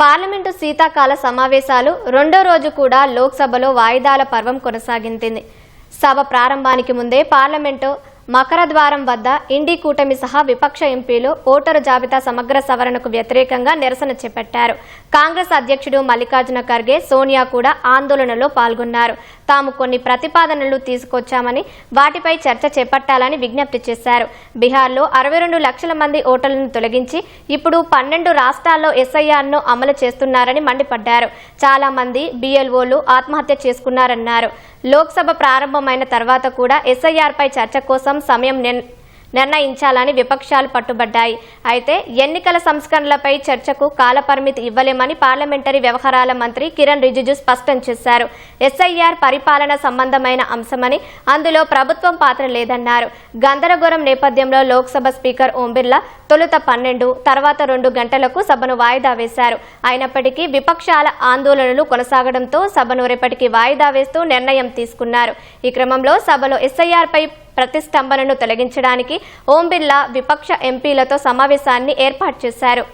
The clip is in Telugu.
పార్లమెంటు శీతాకాల సమావేశాలు రెండో రోజు కూడా లోక్సభలో వాయిదాల పర్వం కొనసాగింది. సభ ప్రారంభానికి ముందే పార్లమెంటు మకర ద్వారం వద్ద ఇండి కూటమి సహా విపక్ష ఎంపీలు ఓటరు జాబితా సమగ్ర సవరణకు వ్యతిరేకంగా నిరసన చేపట్టారు. కాంగ్రెస్ అధ్యక్షుడు మల్లికార్జున ఖర్గే సోనియా కూడా ఆందోళనలో పాల్గొన్నారు. తాము కొన్ని ప్రతిపాదనలు తీసుకొచ్చామని వాటిపై చర్చ చేపట్టాలని విజ్ఞప్తి చేశారు. బీహార్లో అరవై రెండు లక్షల మంది ఓటర్లను తొలగించి ఇప్పుడు పన్నెండు రాష్ట్రాల్లో ఎస్ఐఆర్ను అమలు చేస్తున్నారని మండిపడ్డారు. చాలా మంది బీఎల్ఓలు ఆత్మహత్య చేసుకున్నారన్నారు. లోక్సభ ప్రారంభమైన తర్వాత కూడా ఎస్ఐఆర్పై చర్చ కోసం సమయం నిర్ణయించాలని విపక్షాలు పట్టుబడ్డాయి. అయితే ఎన్నికల సంస్కరణలపై చర్చకు కాలపరిమితి ఇవ్వలేమని పార్లమెంటరీ వ్యవహారాల మంత్రి కిరణ్ రిజిజు స్పష్టం చేశారు. ఎస్ఐఆర్ పరిపాలన సంబంధమైన అంశమని అందులో ప్రభుత్వం పాత్ర లేదన్నారు. గందరగోళం నేపథ్యంలో లోక్సభ స్పీకర్ ఓం బిర్లా తొలుత పన్నెండు తర్వాత రెండు గంటలకు సభను వాయిదా వేశారు. అయినప్పటికీ విపక్షాల ఆందోళనలు కొనసాగడంతో సభను రేపటికి వాయిదా వేస్తూ నిర్ణయం తీసుకున్నారు. ఈ క్రమంలో సభలో ఎస్ఐఆర్ పై ప్రతిష్టంభనను తొలగించడానికి ఓం బిర్లా విపక్ష ఎంపీలతో సమావేశాన్ని ఏర్పాటు చేశారు.